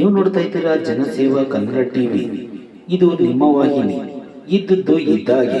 ನೀವು ನೋಡ್ತಾ ಇದ್ದೀರಾ ಜನಸೇವಾ ಕನ್ನಡ ಟಿವಿ. ಇದು ನಿಮ್ಮ ವಾಹಿನಿ. ಇದ್ದದ್ದು ಇದ್ದಾಗೆ.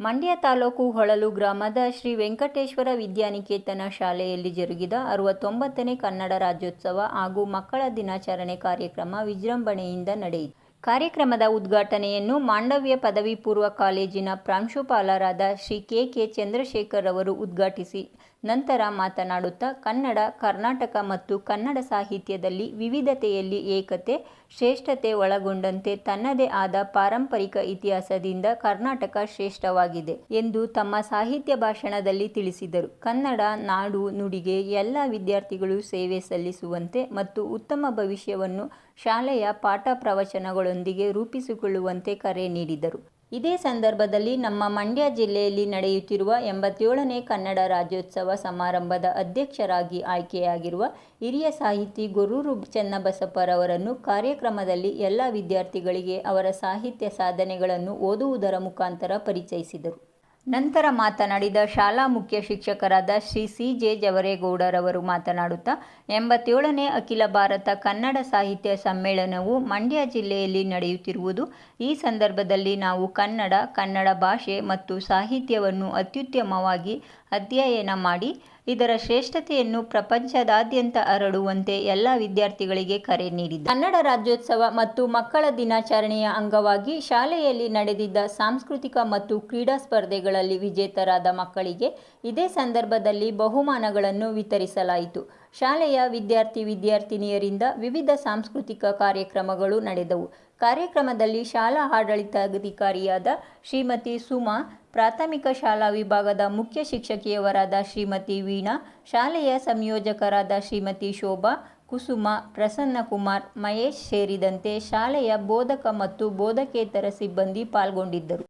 ಮಂಡ್ಯ ತಾಲೂಕು ಹೊಳಲು ಗ್ರಾಮದ ಶ್ರೀ ವೆಂಕಟೇಶ್ವರ ವಿದ್ಯಾನಿಕೇತನ ಶಾಲೆಯಲ್ಲಿ ಜರುಗಿದ ಅರವತ್ತೊಂಬತ್ತನೇ ಕನ್ನಡ ರಾಜ್ಯೋತ್ಸವ ಹಾಗೂ ಮಕ್ಕಳ ದಿನಾಚರಣೆ ಕಾರ್ಯಕ್ರಮ ವಿಜೃಂಭಣೆಯಿಂದ ನಡೆಯಿತು. ಕಾರ್ಯಕ್ರಮದ ಉದ್ಘಾಟನೆಯನ್ನು ಮಾಂಡವ್ಯ ಪದವಿ ಪೂರ್ವ ಕಾಲೇಜಿನ ಪ್ರಾಂಶುಪಾಲರಾದ ಶ್ರೀ ಕೆ ಕೆ ಚಂದ್ರಶೇಖರ್ ಅವರು ಉದ್ಘಾಟಿಸಿ ನಂತರ ಮಾತನಾಡುತ್ತಾ, ಕನ್ನಡ, ಕರ್ನಾಟಕ ಮತ್ತು ಕನ್ನಡ ಸಾಹಿತ್ಯದಲ್ಲಿ ವಿವಿಧತೆಯಲ್ಲಿ ಏಕತೆ, ಶ್ರೇಷ್ಠತೆ ಒಳಗೊಂಡಂತೆ ತನ್ನದೇ ಆದ ಪಾರಂಪರಿಕ ಇತಿಹಾಸದಿಂದ ಕರ್ನಾಟಕ ಶ್ರೇಷ್ಠವಾಗಿದೆ ಎಂದು ತಮ್ಮ ಸಾಹಿತ್ಯ ಭಾಷಣದಲ್ಲಿ ತಿಳಿಸಿದರು. ಕನ್ನಡ, ನಾಡು, ನುಡಿಗೆ ಎಲ್ಲ ವಿದ್ಯಾರ್ಥಿಗಳು ಸೇವೆ ಸಲ್ಲಿಸುವಂತೆ ಮತ್ತು ಉತ್ತಮ ಭವಿಷ್ಯವನ್ನು ಶಾಲೆಯ ಪಾಠ ಪ್ರವಚನಗಳೊಂದಿಗೆ ರೂಪಿಸಿಕೊಳ್ಳುವಂತೆ ಕರೆ ನೀಡಿದರು. ಇದೇ ಸಂದರ್ಭದಲ್ಲಿ ನಮ್ಮ ಮಂಡ್ಯ ಜಿಲ್ಲೆಯಲ್ಲಿ ನಡೆಯುತ್ತಿರುವ ಎಂಬತ್ತೇಳನೇ ಕನ್ನಡ ರಾಜ್ಯೋತ್ಸವ ಸಮಾರಂಭದ ಅಧ್ಯಕ್ಷರಾಗಿ ಆಯ್ಕೆಯಾಗಿರುವ ಹಿರಿಯ ಸಾಹಿತಿ ಗೊರೂರು ಚೆನ್ನಬಸಪ್ಪರವರನ್ನು ಕಾರ್ಯಕ್ರಮದಲ್ಲಿ ಎಲ್ಲ ವಿದ್ಯಾರ್ಥಿಗಳಿಗೆ ಅವರ ಸಾಹಿತ್ಯ ಸಾಧನೆಗಳನ್ನು ಓದುವುದರ ಮುಖಾಂತರ ಪರಿಚಯಿಸಿದರು. ನಂತರ ಮಾತನಾಡಿದ ಶಾಲಾ ಮುಖ್ಯ ಶಿಕ್ಷಕರಾದ ಶ್ರೀ ಸಿ ಜೆ ಜವರೇಗೌಡರವರು ಮಾತನಾಡುತ್ತಾ, ಎಂಬತ್ತೇಳನೇ ಅಖಿಲ ಭಾರತ ಕನ್ನಡ ಸಾಹಿತ್ಯ ಸಮ್ಮೇಳನವು ಮಂಡ್ಯ ಜಿಲ್ಲೆಯಲ್ಲಿ ನಡೆಯುತ್ತಿರುವುದು. ಈ ಸಂದರ್ಭದಲ್ಲಿ ನಾವು ಕನ್ನಡ ಕನ್ನಡ ಭಾಷೆ ಮತ್ತು ಸಾಹಿತ್ಯವನ್ನು ಅತ್ಯುತ್ತಮವಾಗಿ ಅಧ್ಯಯನ ಮಾಡಿ ಇದರ ಶ್ರೇಷ್ಠತೆಯನ್ನು ಪ್ರಪಂಚದಾದ್ಯಂತ ಹರಡುವಂತೆ ಎಲ್ಲ ವಿದ್ಯಾರ್ಥಿಗಳಿಗೆ ಕರೆ ನೀಡಿದ ಕನ್ನಡ ರಾಜ್ಯೋತ್ಸವ ಮತ್ತು ಮಕ್ಕಳ ದಿನಾಚರಣೆಯ ಅಂಗವಾಗಿ ಶಾಲೆಯಲ್ಲಿ ನಡೆದಿದ್ದ ಸಾಂಸ್ಕೃತಿಕ ಮತ್ತು ಕ್ರೀಡಾ ಸ್ಪರ್ಧೆಗಳಲ್ಲಿ ವಿಜೇತರಾದ ಮಕ್ಕಳಿಗೆ ಇದೇ ಸಂದರ್ಭದಲ್ಲಿ ಬಹುಮಾನಗಳನ್ನು ವಿತರಿಸಲಾಯಿತು. ಶಾಲೆಯ ವಿದ್ಯಾರ್ಥಿ ವಿದ್ಯಾರ್ಥಿನಿಯರಿಂದ ವಿವಿಧ ಸಾಂಸ್ಕೃತಿಕ ಕಾರ್ಯಕ್ರಮಗಳು ನಡೆದವು. ಕಾರ್ಯಕ್ರಮದಲ್ಲಿ ಶಾಲಾ ಆಡಳಿತಾಧಿಕಾರಿಯಾದ ಶ್ರೀಮತಿ ಸುಮಾ ಪ್ರಾಥಮಿಕ ಶಾಲಾ ವಿಭಾಗದ ಮುಖ್ಯ ಶಿಕ್ಷಕಿಯವರಾದ ಶ್ರೀಮತಿ ವೀಣಾ, ಶಾಲೆಯ ಸಂಯೋಜಕರಾದ ಶ್ರೀಮತಿ ಶೋಭಾ, ಕುಸುಮ ಪ್ರಸನ್ನಕುಮಾರ್ ಮಹೇಶ್ ಸೇರಿದಂತೆ ಶಾಲೆಯ ಬೋಧಕ ಮತ್ತು ಬೋಧಕೇತರ ಸಿಬ್ಬಂದಿ ಪಾಲ್ಗೊಂಡಿದ್ದರು.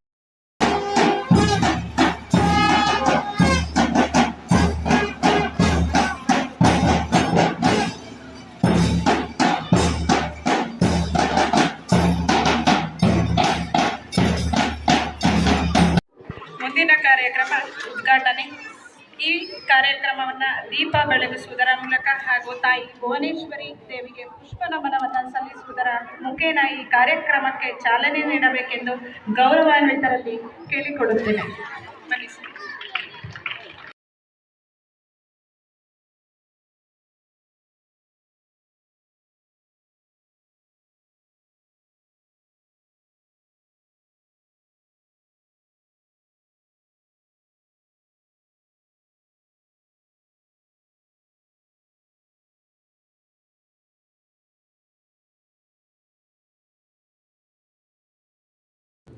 ಮುಂದಿನ ಕಾರ್ಯಕ್ರಮ ಉದ್ಘಾಟನೆ. ಈ ಕಾರ್ಯಕ್ರಮವನ್ನು ದೀಪ ಬೆಳಗಿಸುವುದರ ಮೂಲಕ ಹಾಗೂ ತಾಯಿ ಭುವನೇಶ್ವರಿ ದೇವಿಗೆ ಪುಷ್ಪ ನಮನವನ್ನು ಸಲ್ಲಿಸುವುದರ ಮುಖೇನ ಈ ಕಾರ್ಯಕ್ರಮಕ್ಕೆ ಚಾಲನೆ ನೀಡಬೇಕೆಂದು ಗೌರವಾನ್ವಿತರಲ್ಲಿ ಕೇಳಿಕೊಡುತ್ತೇನೆ